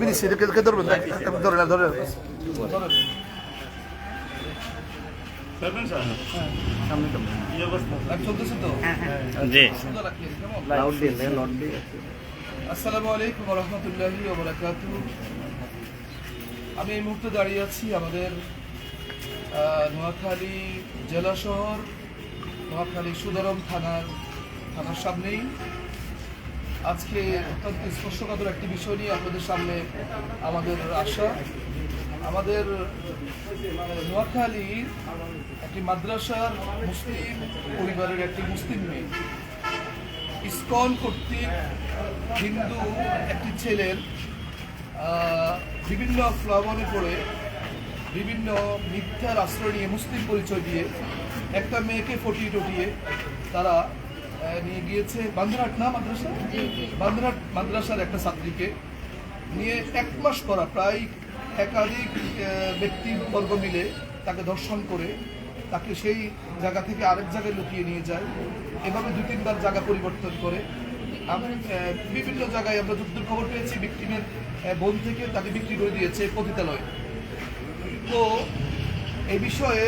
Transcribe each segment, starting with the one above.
দিচ্ছি কে ধরবেন ধরে না ধরে আসসালামু আলাইকুম রহমতুল্লাহি আমি এই মুহূর্তে দাঁড়িয়ে আছি আমাদের নোয়াখালী জেলা শহর নোয়াখালী সুদরম থানার থানার সামনেই। আজকে অত্যন্ত স্পর্শকাতর একটি বিষয় নিয়ে আপনাদের সামনে আমাদের আশা। আমাদের আহ, নোয়াখালী একটি মাদ্রাসার মুসলিম পরিবারের একটি মুসলিম মেয়ে। ইস্কন কর্তৃক হিন্দু একটি ছেলের বিভিন্ন ফ্লাবনে পড়ে বিভিন্ন মিথ্যার আশ্রয় নিয়ে মুসলিম পরিচয় দিয়ে একটা মেয়েকে ফটিয়ে টটিয়ে তারা নিয়ে গিয়েছে বান্দ্রাট না মাদ্রাসা? বান্দ্রাট মাদ্রাসার একটা ছাত্রীকে নিয়ে এক মাস করা প্রায় একাধিক ব্যক্তিবর্গ মিলে তাকে দর্শন করে তাকে সেই জায়গা থেকে আরেক জায়গায় লুকিয়ে নিয়ে যায় এভাবে দু তিনবার জায়গা পরিবর্তন করে। আমি বিভিন্ন জায়গায় আমরা যুদ্ধের খবর পেয়েছি বিক্রিমের বোন থেকে তাকে বিক্রি করে দিয়েছে পতিতালয়। তো এই বিষয়ে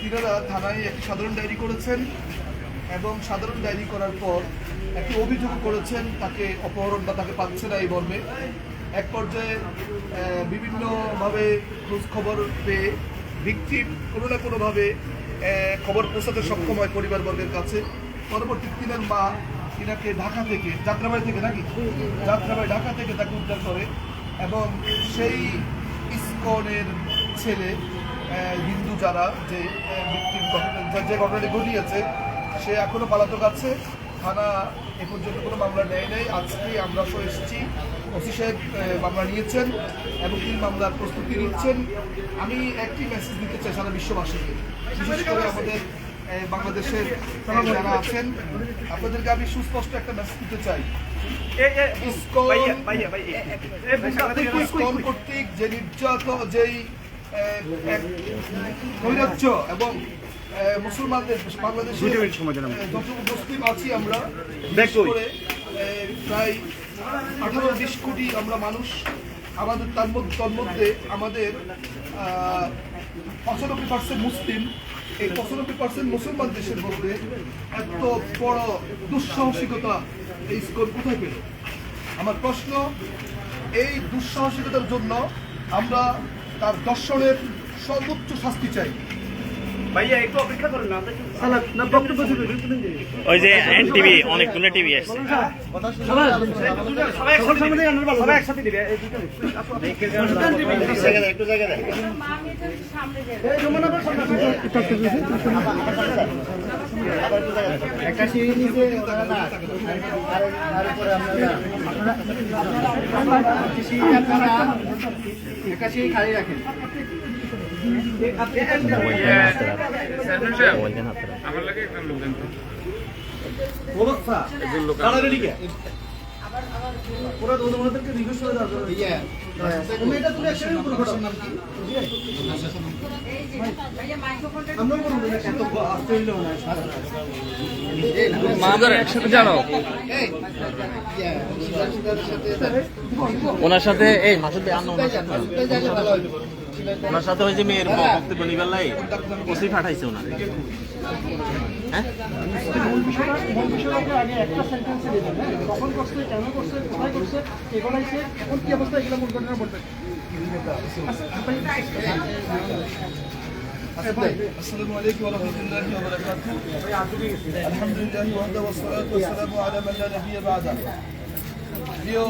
তিনারা থানায় একটি সাধারণ ডায়েরি করেছেন। এবং সাধারণ ডায়েরি করার পর একটি অভিযোগ করেছেন তাকে অপহরণ বা তাকে পাচ্ছে না এই মর্মে। এক পর্যায়ে বিভিন্নভাবে খোঁজ খবর পেয়ে ভিকটিম কোনো না কোনোভাবে খবর পৌঁছাতে সক্ষম হয় পরিবারবর্গের কাছে। পরবর্তী তিনার মা তিনাকে ঢাকা থেকে যাত্রাবাড়ি থেকে নাকি? যাত্রাবাড়ি ঢাকা থেকে তাকে উদ্ধার করে এবং সেই ইস্কনের ছেলে হিন্দু যারা যে যে ঘটনাটি ঘটিয়েছে সে এখনও পলাতক আছে। থানা এ পর্যন্ত কোনো মামলা নেয় নাই। আজকে আমরা সহ এসেছি। ওসি সাহেব মামলা নিয়েছেন এবং তিনি মামলার প্রস্তুতি নিচ্ছেন। আমি একটি মেসেজ দিতে চাই সারা বিশ্ববাসীকে। বিশেষ করে আমাদের বাংলাদেশের যারা আছেন আপনাদেরকে আমি সুস্পষ্ট একটা মেসেজ দিতে চাই। ইসকন কর্তৃক যে নির্যাত যেই নৈরাজ্য এবং মুসলমানদের বাংলাদেশে যত মুসলিম আছি আমরা করে প্রায় আঠারো বিশ কোটি আমরা মানুষ আমাদের তার মধ্যে তন্মধ্যে আমাদের পঁচানব্বই পার্সেন্ট মুসলিম। এই পঁচানব্বই পার্সেন্ট মুসলমান দেশের মধ্যে এত বড় দুঃসাহসিকতা এই স্কোর কোথায় পেল? আমার প্রশ্ন এই দুঃসাহসিকতার জন্য আমরা তার দর্শনের সর্বোচ্চ শাস্তি চাই। ওই যে টিভি অনেকগুলো টিভি আসছে। ওনার সাথে, এই, মাসুদ ভাই আন্ন ওনার সাথে। ওনার সাথে ওই যে মেয়ের বক্তব্য নিবার লাই ওসি পাঠাইছে ওনার মূল বিষয়টা মূল বিষয়টাকে আগে একটা সেন্টেন্সে দিয়ে দেবেন কখন করছে কেন করছে কোথায় করছে কে করাইছে এখন কি অবস্থা এগুলো মূল ঘটনা বলবেন السلام عليكم ورحمة الله وبركاته الحمد لله وحده والصلاة والسلام على من لا نبي بعده প্রিয়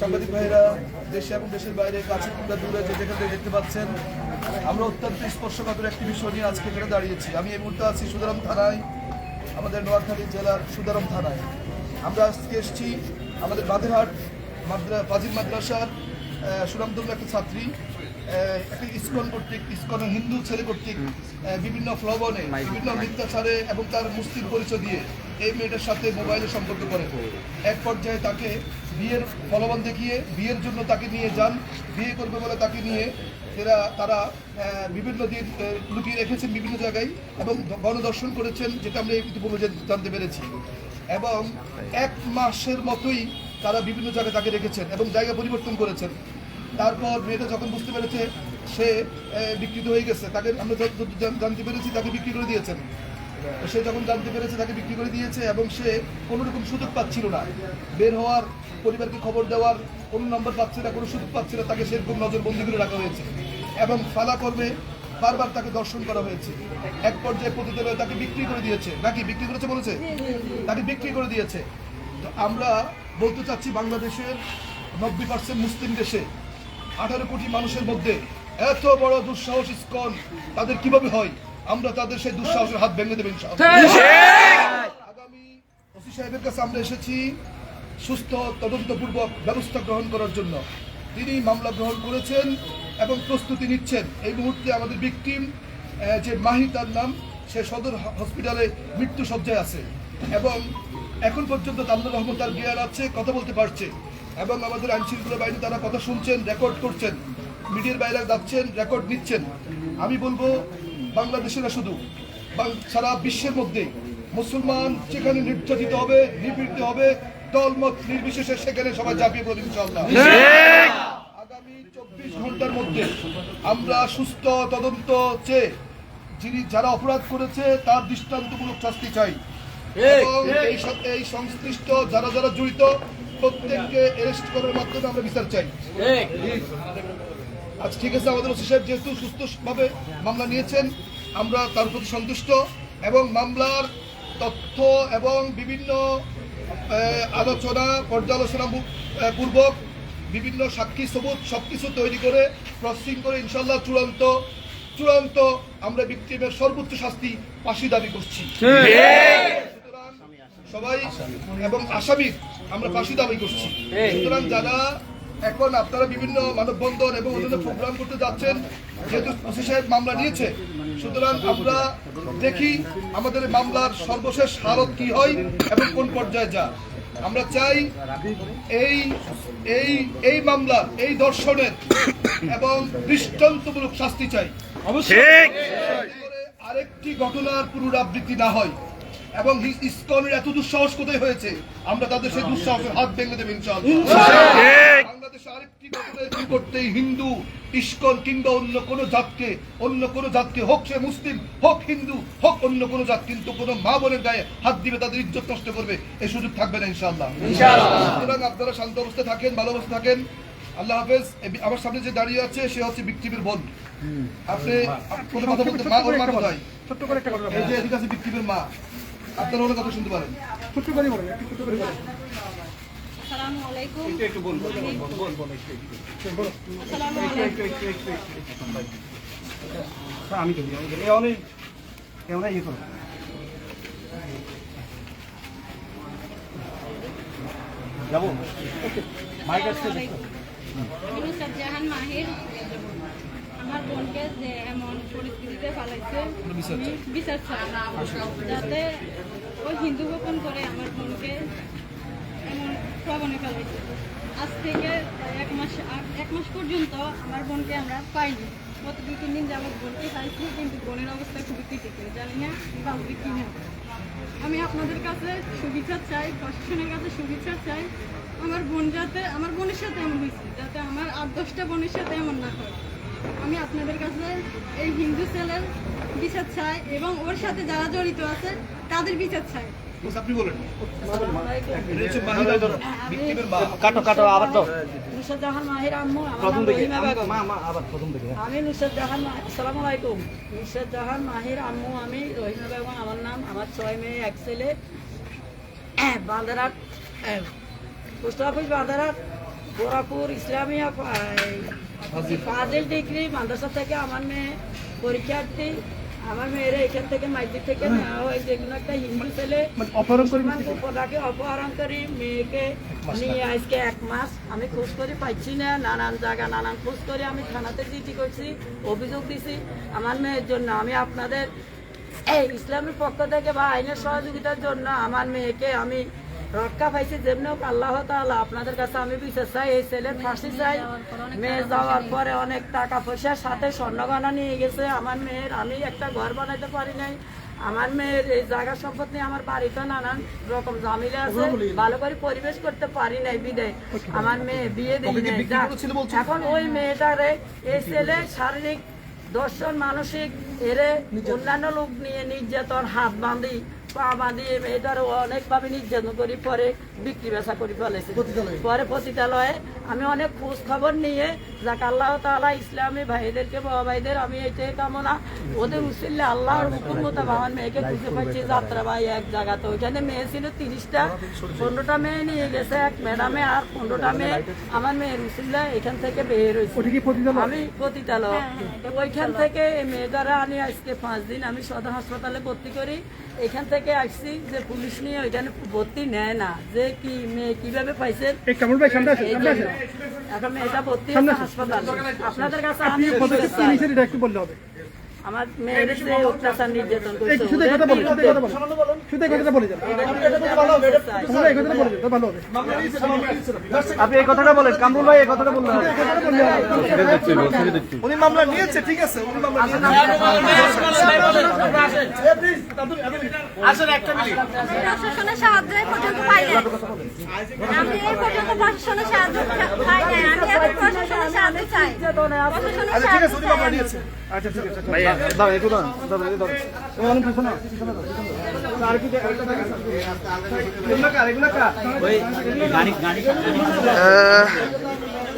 সাংবাদিক ভাইরা, দেশে এবং দেশের বাইরে কাছে কিংবা দূরে যে যেখান থেকে দেখতে পাচ্ছেন, আমরা অত্যন্ত স্পর্শকাতর একটি বিষয় নিয়ে আজকে এখানে দাঁড়িয়েছি। আমি এই মুহূর্তে আছি সুদারাম থানায়, আমাদের নোয়াখালী জেলার সুদারাম থানায়। আমরা আজকে এসেছি আমাদের বাদেরহাট মাদ্রা ফাজিল মাদ্রাসার সুনামধন্য একটা ছাত্রী একটা ইস্কন কর্তৃক, ইস্কন হিন্দু ছেলে কর্তৃক বিভিন্ন ফ্লবনে বিভিন্ন মিথ্যাচারে এবং তার মুসলিম পরিচয় দিয়ে এই মেয়েটার সাথে মোবাইলে সম্পর্ক করে। এক পর্যায়ে তাকে বিয়ের ফলবান দেখিয়ে, বিয়ের জন্য তাকে নিয়ে যান, বিয়ে করবে বলে তাকে নিয়ে এরা তারা বিভিন্ন দিন লুকিয়ে রেখেছেন বিভিন্ন জায়গায় এবং গণদর্শন করেছেন, যেটা আমরা ইতিপূর্বে জানতে পেরেছি। এবং এক মাসের মতোই তারা বিভিন্ন জায়গায় তাকে রেখেছেন এবং জায়গা পরিবর্তন করেছেন। তারপর মেয়েটা যখন বুঝতে পেরেছে সে বিকৃত হয়ে গেছে, তাকে আমরা জানতে পেরেছি, তাকে বিক্রি করে দিয়েছেন। সে যখন জানতে পেরেছে তাকে বিক্রি করে দিয়েছে এবং সে কোনো রকম সুযোগ পাচ্ছিল না। বের হওয়ার পরিবারকে খবর দেওয়ার কোনো নম্বর পাচ্ছে না কোনো সুযোগ পাচ্ছে না তাকে সেরকম নজরবন্দি করে রাখা হয়েছে। এবং ফালা কর্মে বারবার তাকে দর্শন করা হয়েছে। এক পর্যায়ে প্রতিযোগিতায় তাকে বিক্রি করে দিয়েছে। নাকি বিক্রি করেছে বলেছে? তাকে বিক্রি করে দিয়েছে। তো আমরা বলতে চাচ্ছি বাংলাদেশের নব্বই পার্সেন্ট মুসলিম দেশে আঠারো কোটি মানুষের মধ্যে এত বড় দুঃসাহস ইস্কন তাদের কীভাবে হয়? আমরা তাদের সেই দুঃসাহসের হাত ভেঙে দেবেন আগামী ওসি সাহেবের কাছে আমরা এসেছি সুস্থ তদন্তপূর্বক ব্যবস্থা গ্রহণ করার জন্য। তিনি মামলা গ্রহণ করেছেন এবং প্রস্তুতি নিচ্ছেন। এই মুহূর্তে আমাদের ভিকটিম যে মাহি তার নাম সে সদর হসপিটালে মৃত্যু সজ্জায় আছে। এবং এখন পর্যন্ত তাল্লুর রহমান তার জ্ঞান আছে কথা বলতে পারছে। এবং আমাদের আইন শৃঙ্খলা বাহিনী তারা কথা শুনছেন রেকর্ড করছেন। মিডিয়ার বাইরে যাচ্ছেন রেকর্ড নিচ্ছেন। আমি বলব বাংলাদেশে না শুধু সারা বিশ্বের মধ্যে মুসলমান যেখানে নির্যাতিত হবে নিপীড়িত হবে দলমত নির্বিশেষে সেখানে সবাই ঝাঁপিয়ে পড়বে আগামী চব্বিশ ঘণ্টার মধ্যে আমরা সুস্থ তদন্ত চেয়ে যিনি যারা অপরাধ করেছে তার দৃষ্টান্তমূলক শাস্তি চাই। এবং এই এই সংশ্লিষ্ট যারা যারা জড়িত প্রত্যেককে অ্যারেস্ট করার মাধ্যমে আমরা বিচার চাই। আজ ঠিক আছে, আমাদের ওসি সাহেব যেহেতু সুস্থভাবে মামলা নিয়েছেন, আমরা তার প্রতি সন্তুষ্ট এবং মামলার তথ্য এবং বিভিন্ন আলোচনা, পর্যালোচনা পূর্বক বিভিন্ন সাক্ষী সবুত সবকিছু তৈরি করে প্রসেসিং করে ইনশাল্লাহ চূড়ান্ত চূড়ান্ত আমরা বিক্রিমের সর্বোচ্চ শাস্তি ফাঁসি দাবি করছি। সবাই এবং আসামির আমরা ফাঁসি দাবি করছি। সুতরাং যারা এখন আপনারা বিভিন্ন মানববন্ধন এবং অন্যান্য প্রোগ্রাম করতে যাচ্ছেন যেহেতু ওসি সাহেব মামলা নিয়েছে। সুতরাং আমরা দেখি আমাদের মামলার সর্বশেষ হালত কি হয় এবং কোন পর্যায়ে যা আমরা চাই এই এই এই মামলার এই দর্শনের এবং দৃষ্টান্তমূলক শাস্তি চাই। অবশ্যই। আরেকটি ঘটনার পুনরাবৃত্তি না হয়। এবং ইসকনের এত দুঃসাহস কোথায় হয়েছে? আমরা তাদের সেই দুঃসাহসের হাত ভেঙে দেব ইনশাআল্লাহ। বাংলাদেশে আরেকটি ঘটনা এরকম হিন্দু ইস্কন কিংবা অন্য কোনো জাতকে অন্য কোনো জাতকে হোক সে মুসলিম হোক হিন্দু হোক অন্য কোনো জাত কিন্তু কোনো মা বোনের গায়ে হাত দিবে তাদের ইজ্জত নষ্ট করবে এই সুযোগ থাকবে না ইনশাআল্লাহ। সুতরাং আপনারা শান্ত অবস্থায় থাকেন ভালো অবস্থায় থাকেন। আল্লাহ হাফেজ আমার সামনে যে দাঁড়িয়ে আছে সে হচ্ছে বিক্টিমের বোন। আপনি আপ- কোনো কথা বলতে মা ওর মা কোথায়? ছোট্ট করে একটা ঘটনা এই যে এদিকে আছে মা। আপনারা ওনার কথা শুনতে পারেন। ছোট্ট করে বলেন একটু ছোট্ট করে বলেন। আসসালামু আলাইকুম একটু বলব বল বল একটু আসসালামু আলাইকুম। আমি তো এই অনেক এমন ইয়ে করো। যাব? আলাইকুম। আমি নুসরাত জাহান মাহির। আমার বোনকে যে এমন পরিস্থিতিতে ফালাইছে বিচার চাই? যাতে ওই হিন্দু গোপন করে আমার বোনকে এমন প্রবণে ফেলাইছে। আজ থেকে এক মাস এক মাস পর্যন্ত আমার বোনকে আমরা পাইনি। গত দুই তিন দিন যাবত বোনকে পাইছি কিন্তু বোনের অবস্থা খুবই ক্রিটিক্যাল জানি না বাঁচবে কি না। আমি আপনাদের কাছে সুবিচার চাই প্রশাসনের কাছে সুবিচার চাই। আমার বোন যাতে আমার বোনের সাথে এমন হয়েছে যাতে আমার আট দশটা বোনের সাথে এমন না হয়। আমি আপনাদের কাছে এই হিন্দু সেলের বিচার চাই এবং ওর সাথে যারা জড়িত আছে তাদের বিচার চাই। আপনি বলেন। হচ্ছে মাহিরা বিক্টিমের মা। কাটো কাটো আবার দাও। নুসরাত জাহান মাহির আম্মু আমার নাম মা মা আবার প্রথম থেকে আমি নুসরাত জাহান মা- আসসালামু আলাইকুম। নুসরাত মাহির আম্মু আমি রহিমা বেগম আমার নাম আমার ছয় মেয়ে এক ছেলে। Post office Bandarat Borapur Islamia Fazil degree Madrasa থেকে আমার মেয়ে পরীক্ষার্থী। আমার মেয়েরা এখান থেকে মাইদিক থেকে নেওয়া হয়েছে এগুলো একটা হিন্দু ছেলে মানে অপহরণ করে অপহরণ করি মেয়েকে নিয়ে আজকে এক মাস। আমি খোঁজ করে পাইছি না। নানান জায়গা নানান খোঁজ করে আমি থানাতে চিঠি করছি অভিযোগ দিছি। আমার মেয়ের জন্য আমি আপনাদের এই ইসলামের পক্ষ থেকে বা আইনের সহযোগিতার জন্য আমার মেয়েকে আমি রক্ষা পাইছি যেমনি আল্লাহ তাআলা আপনাদের কাছে আমি বিশেষ চাই এই ছেলের ফাঁসি চাই। মেয়ে যাওয়ার পরে অনেক টাকা পয়সার সাথে স্বর্ণগহনা নিয়ে গেছে। আমার মেয়ের আমি একটা ঘর বানাইতে পারি নাই। আমার মেয়ের এই জায়গা সম্পদ নিয়ে আমার বাড়িতে নানান রকম ঝামেলা আছে। ভালো করে পরিবেশ করতে পারি নাই বিদায়। আমার মেয়ে বিয়ে দিই নাই। এখন ওই মেয়েটারে এই ছেলে শারীরিক দর্শন মানসিক এরে অন্যান্য লোক নিয়ে নির্যাতন হাত বাঁধি মেয়েটারও অনেকভাবে নির্যাতন করি পরে বিক্রি বেচা করে ফেলেছে। পরে পতিতালয়ে আমি অনেক খোঁজ খবর নিয়ে যাক আল্লাহ তাআলা ইসলামী ভাইদেরকে বাবা ভাইদের আমি এইটাই কামনা। ওদের উচিল্লে আল্লাহর হুকুম মতো আমার মেয়েকে খুঁজে পাচ্ছি যাত্রা ভাই এক জায়গাতে। ওইখানে মেয়ে ছিল তিরিশটা পনেরোটা মেয়ে নিয়ে গেছে এক ম্যাডামে আর পনেরোটা মেয়ে। আমার মেয়ের উচিল্লা এখান থেকে বের হয়েছে। আমি পতিতালয়। ওইখান থেকে এই মেয়েটারা আমি আজকে পাঁচ দিন। আমি সদর হাসপাতালে ভর্তি করি। এখান থেকে আসছি যে পুলিশ নিয়ে ওইখানে ভর্তি নেয় না। যে কি মেয়ে কীভাবে পাইছে? এখন মেয়েটা ভর্তি হাসপাতাল। আপনাদের কাছে আমি একটু আমার মেয়ের যে অত্যাচার নির্যাতন করছে আপনি এই কথাটা বলেন কামরুল ভাই এই কথাটা বললেন উনি মামলা নিয়েছে ঠিক আছে উনি মামলা প্রশাসনের সাহায্য পর্যন্ত পাই নাই আমি এই পর্যন্ত প্রশাসনের সাহায্য পাই নাই আমি এখন প্রশাসনের সাহায্য চাই প্রশাসনের আচ্ছা ঠিক আছে উনি মামলা নিয়েছে আচ্ছা ঠিক আছে দাও একটু অনেক পিছনে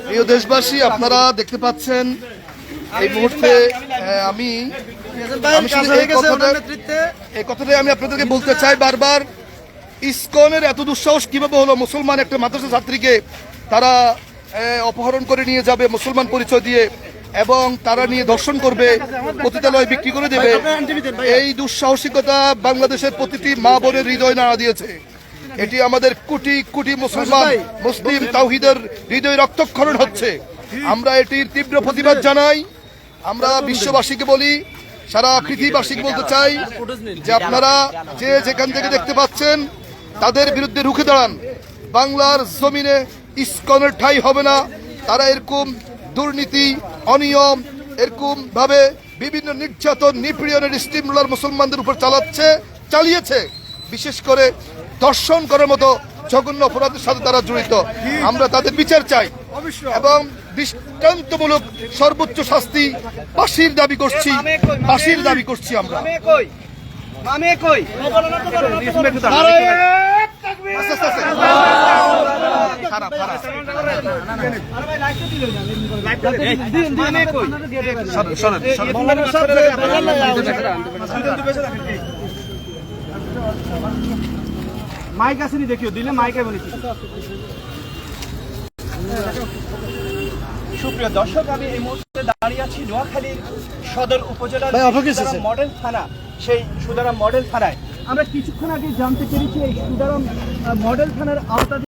প্রিয় দেশবাসী আপনারা দেখতে পাচ্ছেন এই মুহূর্তে আমি এই কথাটাই আমি আপনাদেরকে বলতে চাই বারবার। ইসকনের এত দুঃসাহস কীভাবে হলো? মুসলমান একটা মাদ্রাসা ছাত্রীকে তারা অপহরণ করে নিয়ে যাবে মুসলমান পরিচয় দিয়ে। এবং তারা নিয়ে দর্শন করবে, পতিতালয় বিক্রি করে দেবে। এই দুঃসাহসিকতা বাংলাদেশের প্রতিটি মা বোনের হৃদয় নাড়া দিয়েছে। এটি আমাদের কোটি কোটি মুসলমান, মুসলিম তাওহিদের হৃদয় রক্তক্ষরণ হচ্ছে। আমরা এটির তীব্র প্রতিবাদ জানাই। আমরা বিশ্ববাসীকে বলি, সারা পৃথিবীবাসীকে বলতে চাই যে আপনারা যে যেখান থেকে দেখতে পাচ্ছেন, তাদের বিরুদ্ধে রুখে দাঁড়ান। বাংলার জমিনে ইস্কনের ঠাই হবে না। তারা এরকম দুর্নীতি অনিয়ম এরকম ভাবে বিভিন্ন নির্যাতন নিপীড়নের স্টিমুলার মুসলমানদের উপর চালাচ্ছে চালিয়েছে। বিশেষ করে দর্শন করার মতো জঘন্য অপরাধের সাথে তারা জড়িত। আমরা তাদের বিচার চাই। এবং দৃষ্টান্তমূলক সর্বোচ্চ শাস্তি ফাঁসির দাবি করছি ফাঁসির দাবি করছি আমরা। আস্তে আস্তে আস্তে। খারাপ, খারাপ। সরেন, সরেন, সরেন। মাইক আসেনি দেখিও দিলে মাইকে বলেছি সুপ্রিয় দর্শক আমি এই মুহূর্তে দাঁড়িয়ে আছি নোয়াখালীর সদর উপজেলার মডেল থানা সেই সুদারাম মডেল থানায় আমরা কিছুক্ষণ আগে জানতে পেরেছি এই সুদারাম মডেল থানার আওতাধীন